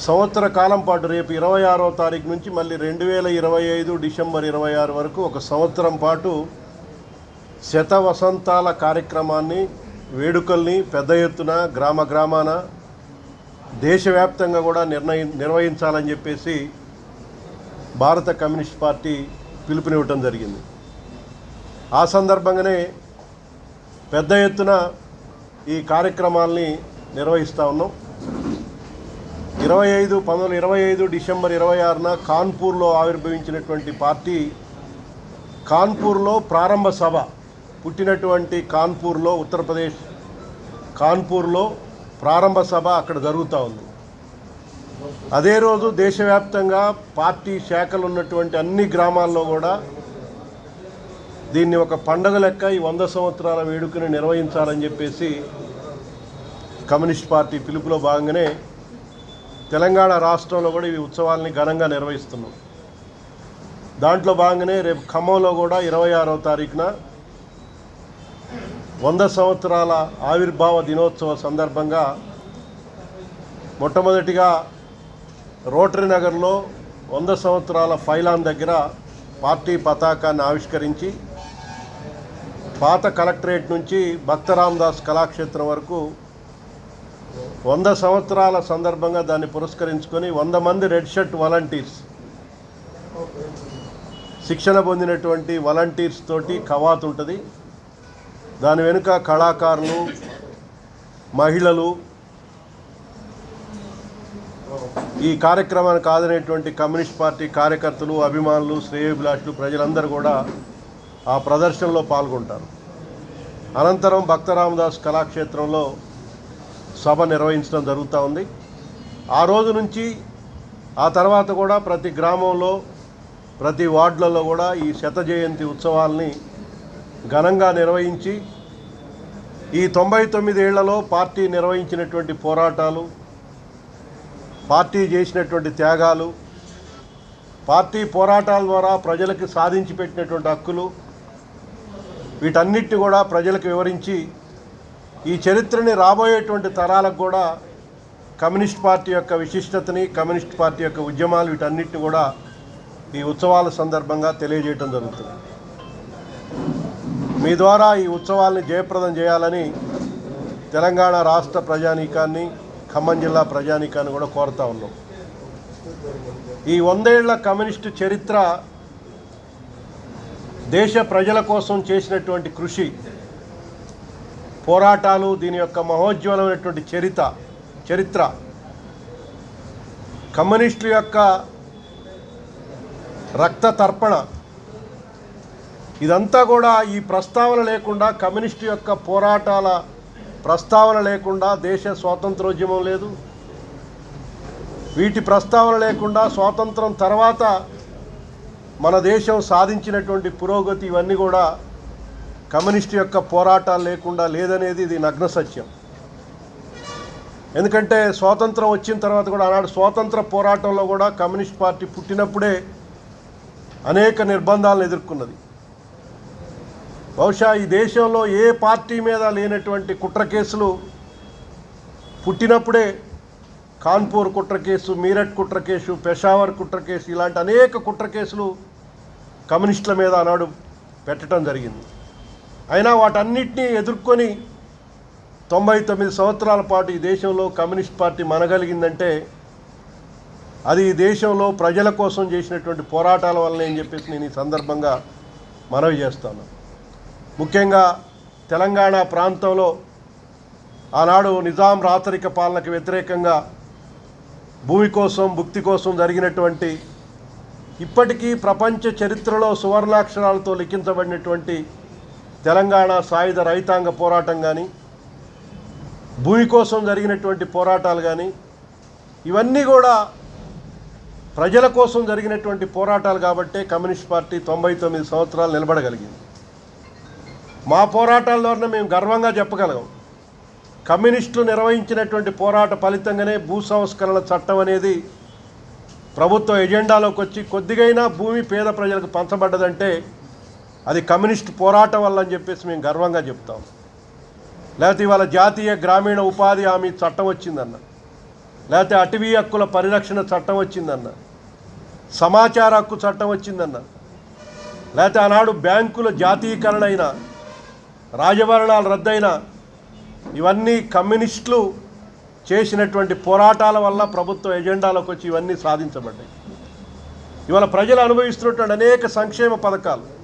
సంవత్సర కాలం పాటు రేపు ఇరవై ఆరో తారీఖు నుంచి మళ్ళీ రెండు వేల ఇరవై ఐదు డిసెంబర్ ఇరవై ఆరు వరకు ఒక సంవత్సరం పాటు శత వసంతాల కార్యక్రమాన్ని వేడుకల్ని పెద్ద ఎత్తున గ్రామ గ్రామాన దేశవ్యాప్తంగా కూడా నిర్ణయి నిర్వహించాలని చెప్పేసి భారత కమ్యూనిస్ట్ పార్టీ పిలుపునివ్వటం జరిగింది. ఆ సందర్భంగానే పెద్ద ఎత్తున ఈ కార్యక్రమాల్ని నిర్వహిస్తూ ఉన్నాం. ఇరవై ఐదు పంతొమ్మిది ఇరవై ఐదు డిసెంబర్ ఇరవై ఆరున కాన్పూర్లో ఆవిర్భవించినటువంటి పార్టీ కాన్పూర్లో ప్రారంభ సభ పుట్టినటువంటి కాన్పూర్లో ఉత్తరప్రదేశ్ కాన్పూర్లో ప్రారంభ సభ అక్కడ జరుగుతూ ఉంది. అదే రోజు దేశవ్యాప్తంగా పార్టీ శాఖలు ఉన్నటువంటి అన్ని గ్రామాల్లో కూడా దీన్ని ఒక పండగ లెక్క ఈ వంద సంవత్సరాల వేడుకని నిర్వహించాలని చెప్పేసి కమ్యూనిస్ట్ పార్టీ పిలుపులో భాగంగానే తెలంగాణ రాష్ట్రంలో కూడా ఈ ఉత్సవాల్ని ఘనంగా నిర్వహిస్తున్నాం. దాంట్లో భాగంగానే రేపు ఖమ్మంలో కూడా ఇరవై ఆరవ తారీఖున వంద సంవత్సరాల ఆవిర్భావ దినోత్సవ సందర్భంగా మొట్టమొదటిగా రోటరీ నగర్లో వంద సంవత్సరాల ఫైలాన్ దగ్గర పార్టీ పతాకాన్ని ఆవిష్కరించి పాత కలెక్టరేట్ నుంచి భక్తరామదాస్ కళాక్షేత్రం వరకు వంద సంవత్సరాల సందర్భంగా దాన్ని పురస్కరించుకొని వంద మంది రెడ్ షర్ట్ వాలంటీర్స్ శిక్షణ పొందినటువంటి వాలంటీర్స్ తోటి కవాత్ ఉంటుంది. దాని వెనుక కళాకారులు మహిళలు ఈ కార్యక్రమానికి కాదనేటువంటి కమ్యూనిస్ట్ పార్టీ కార్యకర్తలు అభిమానులు శ్రేయోభిలాషులు ప్రజలందరూ కూడా ఆ ప్రదర్శనలో పాల్గొంటారు. అనంతరం భక్తరామదాస్ కళాక్షేత్రంలో సభ నిర్వహించడం జరుగుతూ ఉంది. ఆ రోజు నుంచి ఆ తర్వాత కూడా ప్రతి గ్రామంలో ప్రతి వార్డులలో కూడా ఈ శత జయంతి ఉత్సవాల్ని ఘనంగా నిర్వహించి ఈ తొంభై తొమ్మిది ఏళ్ళలో పార్టీ నిర్వహించినటువంటి పోరాటాలు పార్టీ చేసినటువంటి త్యాగాలు పార్టీ పోరాటాల ద్వారా ప్రజలకు సాధించి పెట్టినటువంటి హక్కులు వీటన్నిటి కూడా ప్రజలకు వివరించి ఈ చరిత్రని రాబోయేటువంటి తరాలకు కూడా కమ్యూనిస్ట్ పార్టీ యొక్క విశిష్టతని కమ్యూనిస్ట్ పార్టీ యొక్క ఉద్యమాలు వీటన్నిటిని కూడా ఈ ఉత్సవాల సందర్భంగా తెలియజేయటం జరుగుతుంది. మీ ద్వారా ఈ ఉత్సవాల్ని జయప్రదం చేయాలని తెలంగాణ రాష్ట్ర ప్రజానీకాన్ని ఖమ్మం జిల్లా ప్రజానీకాన్ని కూడా కోరుతా ఉన్నాం. ఈ వందేళ్ళ కమ్యూనిస్టు చరిత్ర దేశ ప్రజల కోసం చేసినటువంటి కృషి పోరాటాలు దీని యొక్క మహోజ్వలమైనటువంటి చరిత చరిత్ర. కమ్యూనిస్టుల యొక్క రక్త తర్పణ. ఇదంతా కూడా ఈ ప్రస్తావన లేకుండా కమ్యూనిస్టు యొక్క పోరాటాల ప్రస్తావన లేకుండా దేశ స్వాతంత్రోద్యమం లేదు. వీటి ప్రస్తావన లేకుండా స్వాతంత్రం తర్వాత మన దేశం సాధించినటువంటి పురోగతి ఇవన్నీ కూడా కమ్యూనిస్టు యొక్క పోరాటాలు లేకుండా లేదనేది ఇది నగ్న సత్యం. ఎందుకంటే స్వాతంత్రం వచ్చిన తర్వాత కూడా ఆనాడు స్వాతంత్ర పోరాటంలో కూడా కమ్యూనిస్ట్ పార్టీ పుట్టినప్పుడే అనేక నిర్బంధాలను ఎదుర్కొన్నది. బహుశా ఈ దేశంలో ఏ పార్టీ మీద లేనటువంటి కుట్ర కేసులు పుట్టినప్పుడే కాన్పూర్ కుట్ర కేసు మీరట్ కుట్ర కేసు పెషావర్ కుట్ర కేసు ఇలాంటి అనేక కుట్ర కేసులు కమ్యూనిస్టుల మీద ఆనాడు పెట్టడం జరిగింది. అయినా వాటన్నిటినీ ఎదుర్కొని తొంభై తొమ్మిది సంవత్సరాల పాటు ఈ దేశంలో కమ్యూనిస్ట్ పార్టీ మనగలిగిందంటే అది ఈ దేశంలో ప్రజల కోసం చేసినటువంటి పోరాటాల వల్లనే అని చెప్పేసి నేను ఈ సందర్భంగా మనవి చేస్తాను. ముఖ్యంగా తెలంగాణ ప్రాంతంలో ఆనాడు నిజాం రాచరిక పాలనకు వ్యతిరేకంగా భూమి కోసం భుక్తి కోసం జరిగినటువంటి ఇప్పటికీ ప్రపంచ చరిత్రలో సువర్ణాక్షరాలతో లిఖించబడినటువంటి తెలంగాణ సాయుధ రైతాంగ పోరాటం కానీ భూమి కోసం జరిగినటువంటి పోరాటాలు కానీ ఇవన్నీ కూడా ప్రజల కోసం జరిగినటువంటి పోరాటాలు కాబట్టే కమ్యూనిస్ట్ పార్టీ తొంభై తొమ్మిది సంవత్సరాలు నిలబడగలిగింది. మా పోరాటాల ద్వారా మేము గర్వంగా చెప్పగలం. కమ్యూనిస్టులు నిర్వహించినటువంటి పోరాట ఫలితంగానే భూ సంస్కరణ చట్టం అనేది ప్రభుత్వ ఎజెండాలోకి వచ్చి కొద్దిగైనా భూమి పేద ప్రజలకు పంచబడ్డదంటే అది కమ్యూనిస్ట్ పోరాటం వల్ల అని చెప్పేసి మేము గర్వంగా చెప్తాం. లేకపోతే ఇవాళ జాతీయ గ్రామీణ ఉపాధి హామీ చట్టం వచ్చిందన్న. లేకపోతే అటవీ హక్కుల పరిరక్షణ చట్టం వచ్చిందన్న. సమాచార హక్కు చట్టం వచ్చిందన్న. లేకపోతే ఆనాడు బ్యాంకుల జాతీయకరణ అయినా రాజభరణాలు రద్దయినా ఇవన్నీ కమ్యూనిస్టులు చేసినటువంటి పోరాటాల వల్ల ప్రభుత్వ ఎజెండాలోకి వచ్చి ఇవన్నీ సాధించబడ్డాయి. ఇవాళ ప్రజలు అనుభవిస్తున్నటువంటి అనేక సంక్షేమ పథకాలు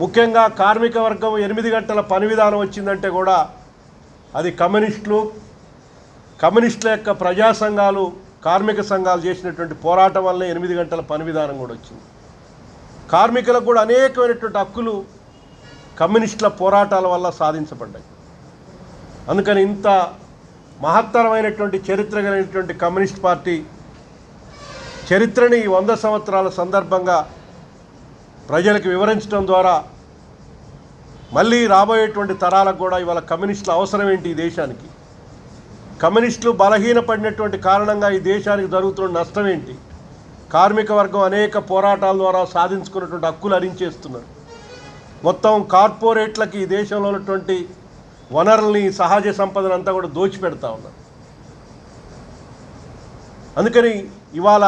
ముఖ్యంగా కార్మిక వర్గం ఎనిమిది గంటల పని విధానం వచ్చిందంటే కూడా అది కమ్యూనిస్టులు కమ్యూనిస్టుల యొక్క ప్రజా సంఘాలు కార్మిక సంఘాలు చేసినటువంటి పోరాటం వల్లే ఎనిమిది గంటల పని విధానం కూడా వచ్చింది. కార్మికులకు కూడా అనేకమైనటువంటి హక్కులు కమ్యూనిస్టుల పోరాటాల వల్ల సాధించబడ్డాయి. అందుకని ఇంత మహత్తరమైనటువంటి చరిత్ర కలిగినటువంటి కమ్యూనిస్ట్ పార్టీ చరిత్రని ఈ వంద సంవత్సరాల సందర్భంగా ప్రజలకు వివరించడం ద్వారా మళ్ళీ రాబోయేటువంటి తరాలకు కూడా ఇవాళ కమ్యూనిస్టుల అవసరం ఏంటి ఈ దేశానికి? కమ్యూనిస్టులు బలహీనపడినటువంటి కారణంగా ఈ దేశానికి జరుగుతున్న నష్టం ఏంటి? కార్మిక వర్గం అనేక పోరాటాల ద్వారా సాధించుకున్నటువంటి హక్కులు అరించేస్తున్నారు. మొత్తం కార్పొరేట్లకి ఈ దేశంలో ఉన్నటువంటి వనరుల్ని సహజ సంపదను అంతా కూడా దోచిపెడతా ఉన్నారు. అందుకని ఇవాళ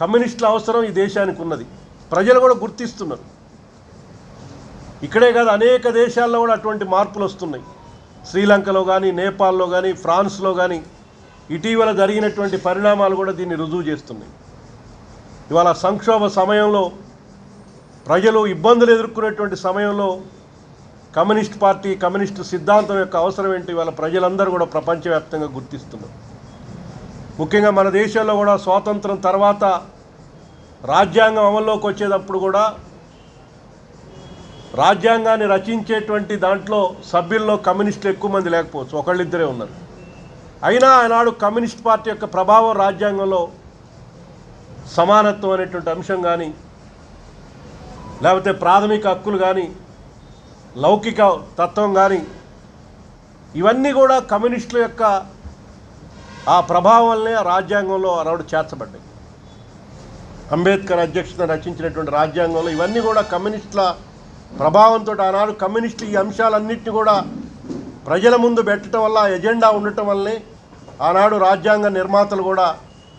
కమ్యూనిస్టుల అవసరం ఈ దేశానికి ఉన్నది. ప్రజలు కూడా గుర్తిస్తున్నారు. ఇక్కడే కాదు అనేక దేశాల్లో కూడా అటువంటి మార్పులు వస్తున్నాయి. శ్రీలంకలో కానీ నేపాల్లో కానీ ఫ్రాన్స్లో కానీ ఇటీవల జరిగినటువంటి పరిణామాలు కూడా దీన్ని రుజువు చేస్తున్నాయి. ఇవాళ సంక్షోభ సమయంలో ప్రజలు ఇబ్బందులు ఎదుర్కొనేటువంటి సమయంలో కమ్యూనిస్ట్ పార్టీ కమ్యూనిస్ట్ సిద్ధాంతం యొక్క అవసరం ఏంటి? ఇవాళ ప్రజలందరూ కూడా ప్రపంచవ్యాప్తంగా గుర్తిస్తున్నారు. ముఖ్యంగా మన దేశంలో కూడా స్వాతంత్రం తర్వాత రాజ్యాంగం అమల్లోకి వచ్చేటప్పుడు కూడా రాజ్యాంగాన్ని రచించేటువంటి దాంట్లో సభ్యుల్లో కమ్యూనిస్టులు ఎక్కువ మంది లేకపోవచ్చు. ఒకళ్ళిద్దరే ఉన్నారు. అయినా ఆనాడు కమ్యూనిస్ట్ పార్టీ యొక్క ప్రభావం రాజ్యాంగంలో సమానత్వం అనేటువంటి అంశం కానీ లేకపోతే ప్రాథమిక హక్కులు కానీ లౌకిక తత్వం కానీ ఇవన్నీ కూడా కమ్యూనిస్టుల యొక్క ఆ ప్రభావం వల్లనే రాజ్యాంగంలో ఆనాడు చేర్చబడ్డాయి. అంబేద్కర్ అధ్యక్షతన రచించినటువంటి రాజ్యాంగంలో ఇవన్నీ కూడా కమ్యూనిస్టుల ప్రభావంతో ఆనాడు కమ్యూనిస్టులు ఈ అంశాలన్నింటినీ కూడా ప్రజల ముందు పెట్టడం వల్ల ఎజెండా ఉండటం వల్లనే ఆనాడు రాజ్యాంగ నిర్మాతలు కూడా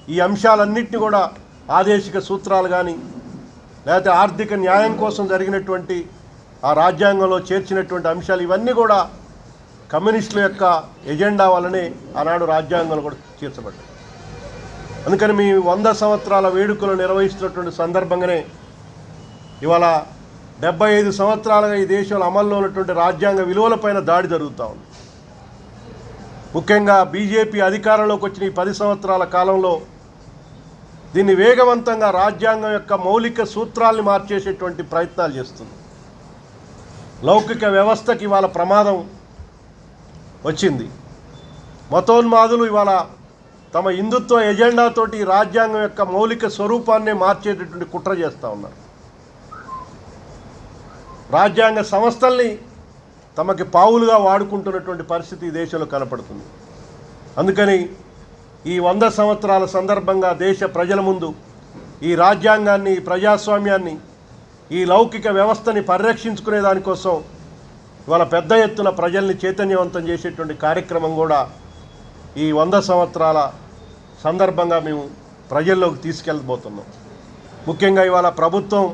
ఈ అంశాలన్నింటినీ కూడా ఆదేశిక సూత్రాలు కానీ లేకపోతే ఆర్థిక న్యాయం కోసం జరిగినటువంటి ఆ రాజ్యాంగంలో చేర్చినటువంటి అంశాలు ఇవన్నీ కూడా కమ్యూనిస్టుల యొక్క ఎజెండా వల్లనే ఆనాడు రాజ్యాంగంలో కూడా చేర్చబడ్డాయి. అందుకని మీ వంద సంవత్సరాల వేడుకలు నిర్వహిస్తున్నటువంటి సందర్భంగానే ఇవాళ డెబ్బై ఐదు సంవత్సరాలుగా ఈ దేశంలో అమల్లో ఉన్నటువంటి రాజ్యాంగ విలువలపైన దాడి జరుగుతూ ఉంది. ముఖ్యంగా బీజేపీ అధికారంలోకి వచ్చిన ఈ పది సంవత్సరాల కాలంలో దీన్ని వేగవంతంగా రాజ్యాంగం యొక్క మౌలిక సూత్రాల్ని మార్చేసేటువంటి ప్రయత్నాలు చేస్తుంది. లౌకిక వ్యవస్థకి ఇవాళ ప్రమాదం వచ్చింది. మతోన్మాదులు ఇవాళ తమ హిందుత్వ ఎజెండాతోటి రాజ్యాంగం యొక్క మౌలిక స్వరూపాన్ని మార్చేటటువంటి కుట్ర చేస్తూ ఉన్నారు. రాజ్యాంగ సంస్థల్ని తమకి పావులుగా వాడుకుంటున్నటువంటి పరిస్థితి ఈ దేశంలో కనపడుతుంది. అందుకని ఈ వంద సంవత్సరాల సందర్భంగా దేశ ప్రజల ముందు ఈ రాజ్యాంగాన్ని ఈ ప్రజాస్వామ్యాన్ని ఈ లౌకిక వ్యవస్థని పరిరక్షించుకునే దానికోసం ఇవాళ పెద్ద ఎత్తున ప్రజల్ని చైతన్యవంతం చేసేటువంటి కార్యక్రమం కూడా ఈ వంద సంవత్సరాల సందర్భంగా మేము ప్రజల్లోకి తీసుకెళ్ళబోతున్నాం. ముఖ్యంగా ఇవాళ ప్రభుత్వం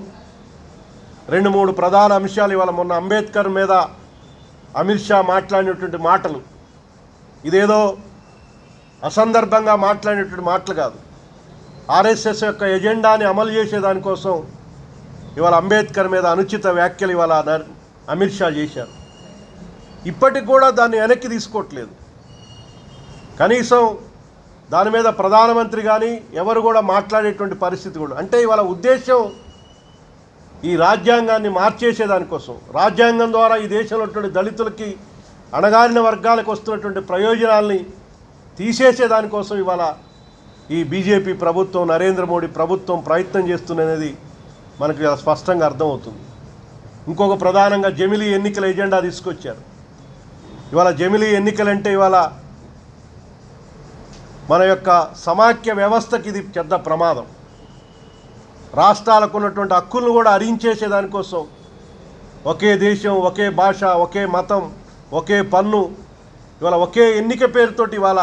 రెండు మూడు ప్రధాన అంశాలు ఇవాళ మొన్న అంబేద్కర్ మీద అమిత్ షా మాట్లాడినటువంటి మాటలు. ఇదేదో అసందర్భంగా మాట్లాడినటువంటి మాటలు కాదు. ఆర్ఎస్ఎస్ యొక్క ఎజెండాని అమలు చేసేదానికోసం ఇవాళ అంబేద్కర్ మీద అనుచిత వ్యాఖ్యలు ఇవాళ అమిత్ షా చేశారు. ఇప్పటికి కూడా దాన్ని వెనక్కి తీసుకోవట్లేదు. కనీసం దాని మీద ప్రధానమంత్రి కానీ ఎవరు కూడా మాట్లాడేటువంటి పరిస్థితి కూడా అంటే ఇవాళ ఉద్దేశం ఈ రాజ్యాంగాన్ని మార్చేసేదానికోసం. రాజ్యాంగం ద్వారా ఈ దేశంలో ఉన్నటువంటి దళితులకి అణగారిన వర్గాలకు వస్తున్నటువంటి ప్రయోజనాల్ని తీసేసేదానికోసం ఇవాళ ఈ బీజేపీ ప్రభుత్వం నరేంద్ర మోడీ ప్రభుత్వం ప్రయత్నం చేస్తున్నది మనకు స్పష్టంగా అర్థమవుతుంది. ఇంకొక ప్రధానంగా జమిలీ ఎన్నికల ఎజెండా తీసుకొచ్చారు. ఇవాళ జమిలీ ఎన్నికలంటే ఇవాళ మన యొక్క సమాఖ్య వ్యవస్థకి ఇది పెద్ద ప్రమాదం. రాష్ట్రాలకు ఉన్నటువంటి హక్కులను కూడా హరించేసే దానికోసం ఒకే దేశం ఒకే భాష ఒకే మతం ఒకే పన్ను ఇవాళ ఒకే ఎన్నిక పేరుతోటి ఇవాళ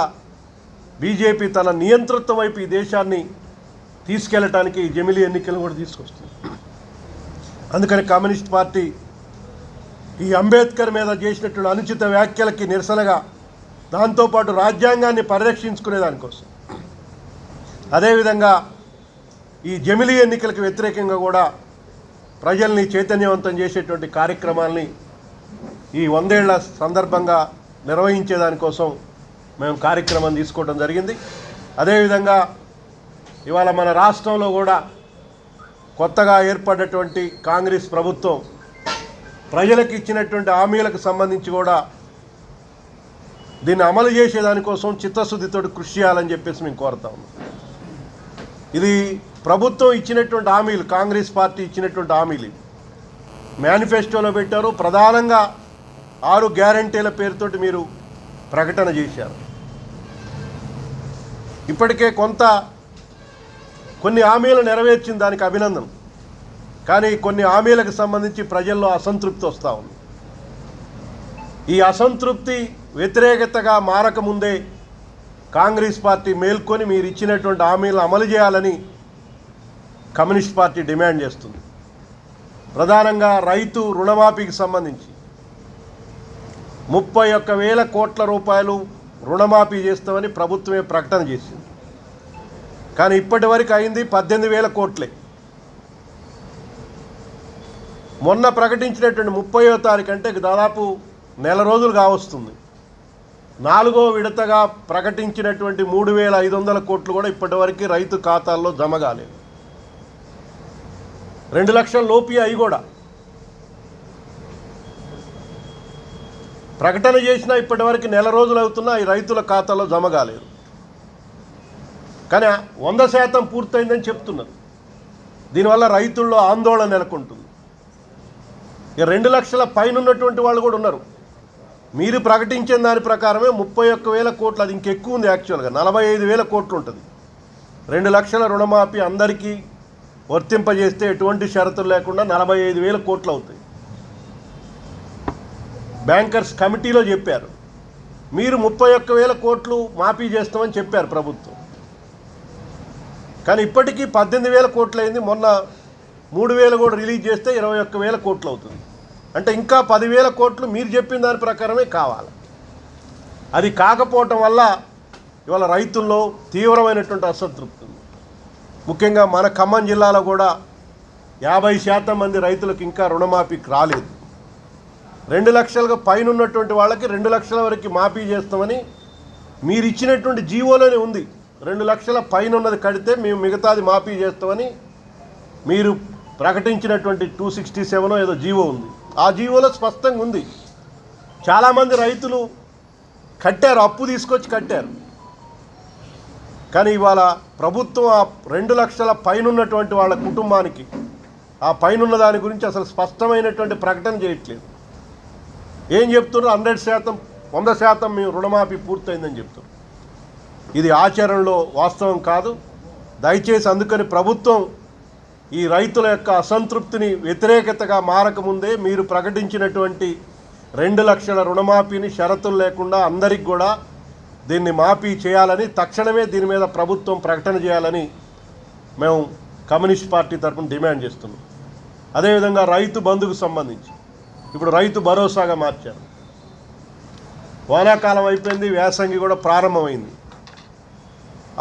బీజేపీ తన నియంతృత్వం వైపు ఈ దేశాన్ని తీసుకెళ్ళటానికి జమిలీ ఎన్నికలు కూడా తీసుకొస్తుంది. అందుకని కమ్యూనిస్ట్ పార్టీ ఈ అంబేద్కర్ మీద చేసినటువంటి అనుచిత వ్యాఖ్యలకి నిరసనగా దాంతోపాటు రాజ్యాంగాన్ని పరిరక్షించుకునే దానికోసం. అదేవిధంగా ఈ జమిలీ ఎన్నికలకు వ్యతిరేకంగా కూడా ప్రజల్ని చైతన్యవంతం చేసేటువంటి కార్యక్రమాల్ని ఈ వందేళ్ళ సందర్భంగా నిర్వహించేదానికోసం మేము కార్యక్రమం తీసుకోవడం జరిగింది. అదేవిధంగా ఇవాళ మన రాష్ట్రంలో కూడా కొత్తగా ఏర్పడినటువంటి కాంగ్రెస్ ప్రభుత్వం ప్రజలకు ఇచ్చినటువంటి హామీలకు సంబంధించి కూడా దీన్ని అమలు చేసేదానికోసం చిత్తశుద్ధితో కృషి చేయాలని చెప్పేసి మేము కోరుతా ఉన్నాం. ఇది ప్రభుత్వం ఇచ్చినటువంటి హామీలు కాంగ్రెస్ పార్టీ ఇచ్చినటువంటి హామీలు. మేనిఫెస్టోలో పెట్టారు. ప్రధానంగా ఆరు గ్యారంటీల పేరుతోటి మీరు ప్రకటన చేశారు. ఇప్పటికే కొంత కొన్ని హామీలు నెరవేర్చిన దానికి అభినందన. కానీ కొన్ని హామీలకు సంబంధించి ప్రజల్లో అసంతృప్తి వస్తూ ఉంది. ఈ అసంతృప్తి వ్యతిరేకతగా మారకముందే కాంగ్రెస్ పార్టీ మేల్కొని మీరు ఇచ్చినటువంటి హామీలను అమలు చేయాలని కమ్యూనిస్ట్ పార్టీ డిమాండ్ చేస్తుంది. ప్రధానంగా రైతు రుణమాఫీకి సంబంధించి. ముప్పై ఒక్క వేల కోట్ల రూపాయలు రుణమాఫీ చేస్తామని ప్రభుత్వమే ప్రకటన చేసింది. కానీ ఇప్పటి వరకు అయింది పద్దెనిమిది వేల కోట్లే. మొన్న ప్రకటించినటువంటి ముప్పయో తారీఖు అంటే దాదాపు నెల రోజులు కావస్తుంది నాలుగో విడతగా ప్రకటించినటువంటి మూడు వేల ఐదు వందల కోట్లు కూడా ఇప్పటివరకు రైతు ఖాతాల్లో జమ కాలేదు. రెండు లక్షల లోపి అయి కూడా. ప్రకటన చేసినా ఇప్పటివరకు నెల రోజులు అవుతున్నా ఈ రైతుల ఖాతాలో జమ కాలేదు. కానీ వంద శాతం పూర్తయిందని చెప్తున్నారు. దీనివల్ల రైతుల్లో ఆందోళన నెలకొంటుంది. ఇక రెండు లక్షల పైన ఉన్నటువంటి వాళ్ళు కూడా ఉన్నారు. మీరు ప్రకటించిన దాని ప్రకారమే ముప్పై ఒక్క వేల కోట్లు అది ఇంకెక్కువ ఉంది యాక్చువల్గా నలభై ఐదు వేల కోట్లు ఉంటుంది. రెండు లక్షల రుణమాఫీ అందరికీ వర్తింపజేస్తే ఎటువంటి షరతులు లేకుండా నలభై ఐదు వేల కోట్లు అవుతాయి. బ్యాంకర్స్ కమిటీలో చెప్పారు. మీరు ముప్పై ఒక్క వేల కోట్లు మాఫీ చేస్తామని చెప్పారు ప్రభుత్వం. కానీ ఇప్పటికీ పద్దెనిమిది వేల కోట్లు అయింది. మొన్న మూడు వేలు కూడా రిలీజ్ చేస్తే ఇరవై ఒక్క వేల కోట్లు అవుతుంది. అంటే ఇంకా పదివేల కోట్లు మీరు చెప్పిన దాని ప్రకారమే కావాలి. అది కాకపోవటం వల్ల ఇవాళ రైతుల్లో తీవ్రమైనటువంటి అసంతృప్తి ఉంది. ముఖ్యంగా మన ఖమ్మం జిల్లాలో కూడా యాభై శాతం మంది రైతులకు ఇంకా రుణమాఫీకి రాలేదు. రెండు లక్షలకు పైన ఉన్నటువంటి వాళ్ళకి రెండు లక్షల వరకు మాఫీ చేస్తామని మీరు ఇచ్చినటువంటి జీవోలోనే ఉంది. రెండు లక్షల పైన ఉన్నది కడితే మేము మిగతాది మాఫీ చేస్తామని మీరు ప్రకటించినటువంటి టూ సిక్స్టీ సెవెన్ ఏదో జీవో ఉంది. ఆ జీవోలో స్పష్టంగా ఉంది. చాలామంది రైతులు కట్టారు అప్పు తీసుకొచ్చి కట్టారు. కానీ ఇవాళ ప్రభుత్వం ఆ రెండు లక్షల పైన ఉన్నటువంటి వాళ్ళ కుటుంబానికి ఆ పైనున్న దాని గురించి అసలు స్పష్టమైనటువంటి ప్రకటన చేయట్లేదు. ఏం చెప్తున్నారు? హండ్రెడ్ శాతం వంద శాతం మేము రుణమాఫీ పూర్తయిందని చెప్తున్నారు. ఇది ఆచరణలో వాస్తవం కాదు. దయచేసి అందుకని ప్రభుత్వం ఈ రైతుల యొక్క అసంతృప్తిని వ్యతిరేకతగా మారకముందే మీరు ప్రకటించినటువంటి రెండు లక్షల రుణమాఫీని షరతులు లేకుండా అందరికి కూడా దీన్ని మాఫీ చేయాలని తక్షణమే దీని మీద ప్రభుత్వం ప్రకటన చేయాలని మేము కమ్యూనిస్ట్ పార్టీ తరఫున డిమాండ్ చేస్తున్నాం. అదేవిధంగా రైతు బంధుకు సంబంధించి. ఇప్పుడు రైతు భరోసాగా మార్చారు. వానాకాలం అయిపోయింది వేసంగి కూడా ప్రారంభమైంది.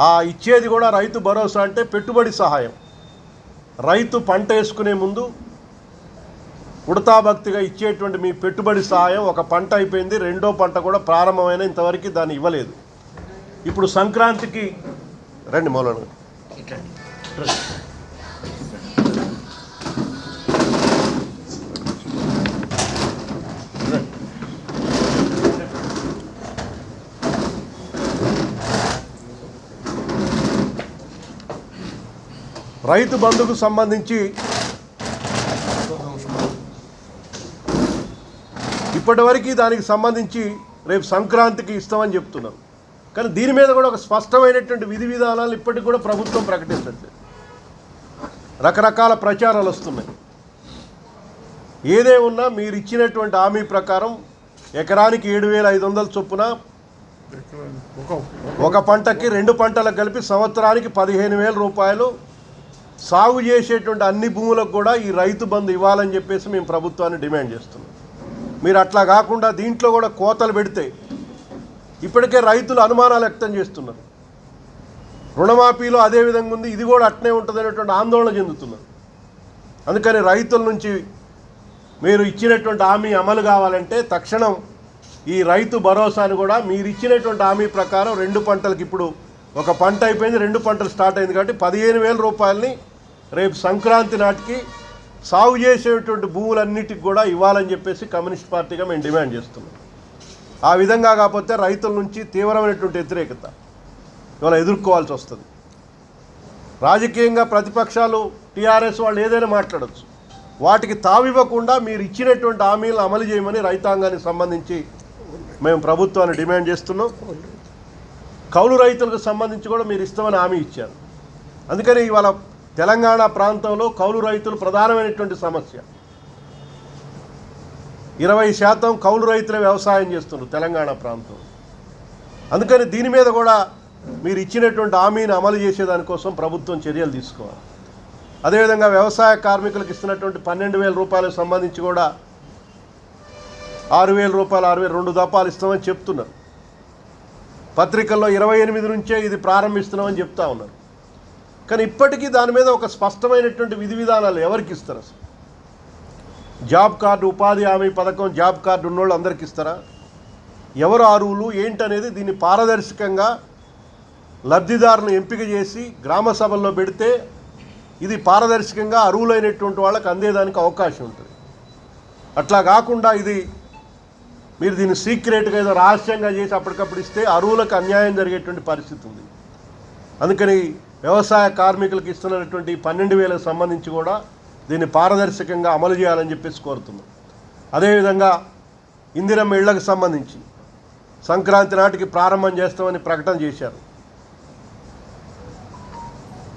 ఆ ఇచ్చేది కూడా రైతు భరోసా అంటే పెట్టుబడి సహాయం. రైతు పంట వేసుకునే ముందు ఉడతాభక్తిగా ఇచ్చేటువంటి మీ పెట్టుబడి సహాయం ఒక పంట అయిపోయింది రెండో పంట కూడా ప్రారంభమైన ఇంతవరకు దాన్ని ఇవ్వలేదు. ఇప్పుడు సంక్రాంతికి రండి మౌలానా రైతు బంధుకు సంబంధించి ఇప్పటివరకు దానికి సంబంధించి రేపు సంక్రాంతికి ఇస్తామని చెప్తున్నారు. కానీ దీని మీద కూడా ఒక స్పష్టమైనటువంటి విధి విధానాలు ఇప్పటికి కూడా ప్రభుత్వం ప్రకటించట్లేదు రకరకాల ప్రచారాలు వస్తున్నాయి. ఏదే ఉన్నా మీరు ఇచ్చినటువంటి హామీ ప్రకారం ఎకరానికి ఏడు వేల ఐదు వందల చొప్పున ఒక ఒక పంటకి రెండు పంటలకు కలిపి సంవత్సరానికి పదిహేను వేల రూపాయలు సాగు చేసేటువంటి అన్ని భూములకు కూడా ఈ రైతు బంధు ఇవ్వాలని చెప్పేసి మేము ప్రభుత్వాన్ని డిమాండ్ చేస్తున్నాం. మీరు అట్లా కాకుండా దీంట్లో కూడా కోతలు పెడితే ఇప్పటికే రైతులు అనుమానాలు వ్యక్తం చేస్తున్నారు. రుణమాఫీలో అదే విధంగా ఉంది ఇది కూడా అట్నే ఉంటుంది అనేటువంటి ఆందోళన చెందుతున్నారు. అందుకని రైతుల నుంచి మీరు ఇచ్చినటువంటి హామీ అమలు కావాలంటే తక్షణం ఈ రైతు భరోసాను కూడా మీరు ఇచ్చినటువంటి హామీ ప్రకారం రెండు పంటలకు ఇప్పుడు ఒక పంట అయిపోయింది రెండు పంటలు స్టార్ట్ అయింది కాబట్టి పదిహేను వేల రూపాయలని రేపు సంక్రాంతి నాటికి సాగు చేసేటువంటి భూములన్నిటికి కూడా ఇవ్వాలని చెప్పేసి కమ్యూనిస్ట్ పార్టీగా మేము డిమాండ్ చేస్తున్నాం. ఆ విధంగా కాకపోతే రైతుల నుంచి తీవ్రమైనటువంటి వ్యతిరేకత ఇవాళ ఎదుర్కోవాల్సి వస్తుంది. రాజకీయంగా ప్రతిపక్షాలు టీఆర్ఎస్ వాళ్ళు ఏదైనా మాట్లాడచ్చు. వాటికి తావివ్వకుండా మీరు ఇచ్చినటువంటి హామీలను అమలు చేయమని రైతాంగానికి సంబంధించి మేము ప్రభుత్వాన్ని డిమాండ్ చేస్తున్నాం. కౌలు రైతులకు సంబంధించి కూడా మీరు ఇస్తామని హామీ ఇచ్చారు. అందుకని ఇవాళ తెలంగాణ ప్రాంతంలో కౌలు రైతులు ప్రధానమైనటువంటి సమస్య. ఇరవై శాతం కౌలు రైతులే వ్యవసాయం చేస్తున్నారు తెలంగాణ ప్రాంతం అందుకని దీని మీద కూడా మీరు ఇచ్చినటువంటి హామీని అమలు చేసేదానికోసం ప్రభుత్వం చర్యలు తీసుకోవాలి. అదేవిధంగా వ్యవసాయ కార్మికులకు ఇస్తున్నటువంటి పన్నెండు వేల రూపాయలకు సంబంధించి కూడా ఆరు వేల రూపాయలు ఆరు వేల రెండు దపాలు ఇస్తామని చెప్తున్నారు. పత్రికల్లో ఇరవై ఎనిమిది నుంచే ఇది ప్రారంభిస్తున్నామని చెప్తా ఉన్నారు. కానీ ఇప్పటికీ దాని మీద ఒక స్పష్టమైనటువంటి విధి విధానాలు ఎవరికి ఇస్తారు అసలు జాబ్ కార్డు ఉపాధి హామీ పథకం జాబ్ కార్డు ఉన్నోళ్ళు అందరికి ఇస్తారా? ఎవరు అరువులు ఏంటనేది దీన్ని పారదర్శకంగా లబ్ధిదారులను ఎంపిక చేసి గ్రామ సభల్లో పెడితే ఇది పారదర్శకంగా అరువులైనటువంటి వాళ్ళకి అందేదానికి అవకాశం ఉంటుంది. అట్లా కాకుండా ఇది మీరు దీన్ని సీక్రెట్గా ఏదో రహస్యంగా చేసి అప్పటికప్పుడు ఇస్తే అరువులకు అన్యాయం జరిగేటువంటి పరిస్థితి ఉంది. అందుకని వ్యవసాయ కార్మికులకు ఇస్తున్నటువంటి పన్నెండు వేలకు సంబంధించి కూడా దీన్ని పారదర్శకంగా అమలు చేయాలని చెప్పేసి కోరుతున్నాం. అదేవిధంగా ఇందిరమ్మ ఇళ్ళకు సంబంధించి సంక్రాంతి నాటికి ప్రారంభం చేస్తామని ప్రకటన చేశారు.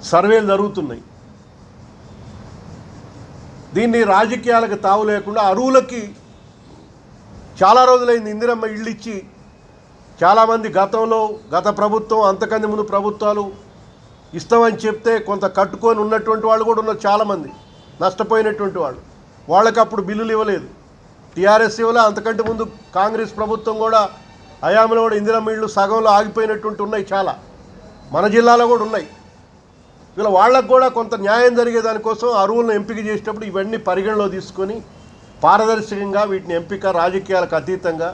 సర్వేలు జరుగుతున్నాయి. దీన్ని రాజకీయాలకు తావు లేకుండా అరువులకి చాలా రోజులైంది ఇందిరమ్మ ఇళ్ళు ఇచ్చి. చాలామంది గతంలో గత ప్రభుత్వం అంతకంది ముందు ప్రభుత్వాలు ఇస్తామని చెప్తే కొంత కట్టుకొని ఉన్నటువంటి వాళ్ళు కూడా ఉన్నారు చాలామంది. నష్టపోయినటువంటి వాళ్ళు. వాళ్ళకి అప్పుడు బిల్లులు ఇవ్వలేదు. టీఆర్ఎస్ ఇవ్వలే అంతకంటే ముందు కాంగ్రెస్ ప్రభుత్వం కూడా హయాంలో కూడా ఇందిరమ్మ ఇళ్ళు సగంలో ఆగిపోయినటువంటి ఉన్నాయి చాలా. మన జిల్లాలో కూడా ఉన్నాయి. ఇలా వాళ్ళకు కూడా కొంత న్యాయం జరిగే దానికోసం అరువులను ఎంపిక చేసేటప్పుడు ఇవన్నీ పరిగణలో తీసుకొని పారదర్శకంగా వీటిని ఎంపిక రాజకీయాలకు అతీతంగా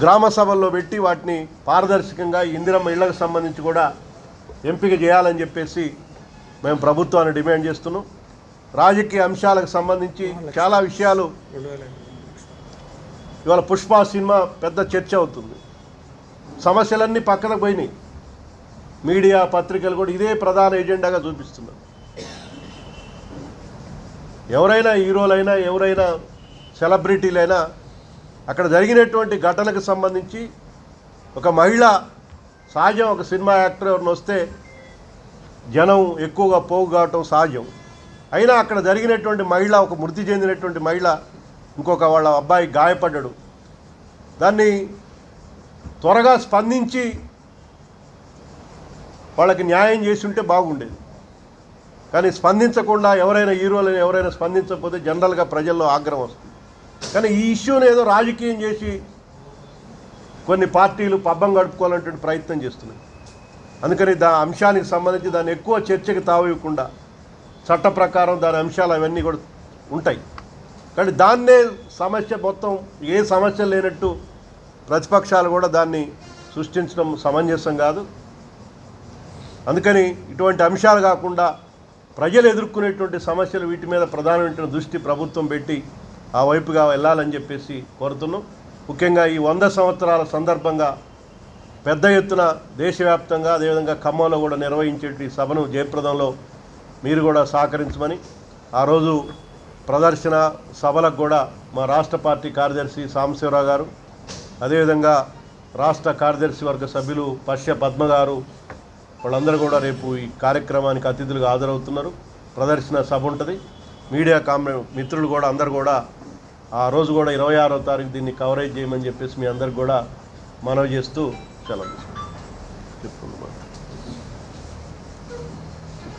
గ్రామ సభల్లో పెట్టి వాటిని పారదర్శకంగా ఇందిరమ్మ ఇళ్ళకు సంబంధించి కూడా ఎంపిక చేయాలని చెప్పేసి మేము ప్రభుత్వాన్ని డిమాండ్ చేస్తున్నాం. రాజకీయ అంశాలకు సంబంధించి చాలా విషయాలు ఇవాళ పుష్ప సినిమా పెద్ద చర్చ అవుతుంది. సమస్యలన్నీ పక్కన పోయినాయి. మీడియా పత్రికలు కూడా ఇదే ప్రధాన ఎజెండాగా చూపిస్తున్నారు. ఎవరైనా హీరోలైనా ఎవరైనా సెలబ్రిటీలైనా అక్కడ జరిగినటువంటి ఘటనకు సంబంధించి ఒక మహిళ సహజం ఒక సినిమా యాక్టర్ ఎవరిని వస్తే జనం ఎక్కువగా పోగు కావటం సహజం. అయినా అక్కడ జరిగినటువంటి మహిళ ఒక మృతి చెందినటువంటి మహిళ ఇంకొక వాళ్ళ అబ్బాయి గాయపడ్డాడు. దాన్ని త్వరగా స్పందించి వాళ్ళకి న్యాయం చేసి ఉంటే బాగుండేది. కానీ స్పందించకుండా ఎవరైనా హీరోలు ఎవరైనా స్పందించకపోతే జనరల్గా ప్రజల్లో ఆగ్రహం వస్తుంది. కానీ ఈ ఇష్యూని ఏదో రాజకీయం చేసి కొన్ని పార్టీలు పబ్బం గడుపుకోవాలనేటువంటి ప్రయత్నం చేస్తున్నాయి. అందుకని దా అంశానికి సంబంధించి దాన్ని ఎక్కువ చర్చకి తావివ్వకుండా చట్ట ప్రకారం దాని అంశాలు అవన్నీ కూడా ఉంటాయి. కానీ దాన్నే సమస్య మొత్తం ఏ సమస్య లేనట్టు ప్రతిపక్షాలు కూడా దాన్ని సృష్టించడం సమంజసం కాదు. అందుకని ఇటువంటి అంశాలు కాకుండా ప్రజలు ఎదుర్కొనేటువంటి సమస్యలు వీటి మీద ప్రధానమైన దృష్టి ప్రభుత్వం పెట్టి ఆ వైపుగా వెళ్ళాలని చెప్పేసి కోరుతున్నాం. ముఖ్యంగా ఈ వంద సంవత్సరాల సందర్భంగా పెద్ద ఎత్తున దేశవ్యాప్తంగా అదేవిధంగా ఖమ్మంలో కూడా నిర్వహించే సభను జయప్రదంలో మీరు కూడా సహకరించమని ఆ రోజు ప్రదర్శన సభలకు కూడా మా రాష్ట్ర పార్టీ కార్యదర్శి సాంబశివరావు గారు అదేవిధంగా రాష్ట్ర కార్యదర్శి వర్గ సభ్యులు పశ్య పద్మ గారు వాళ్ళందరూ కూడా రేపు ఈ కార్యక్రమానికి అతిథులుగా హాజరవుతున్నారు. ప్రదర్శన సభ ఉంటుంది. మీడియా కామ్ర మిత్రులు కూడా అందరు కూడా ఆ రోజు కూడా ఇరవై ఆరో తారీఖు దీన్ని కవరేజ్ చేయమని చెప్పేసి మీ అందరికి కూడా మనవి చేస్తూ సెలవు చెప్తున్నాను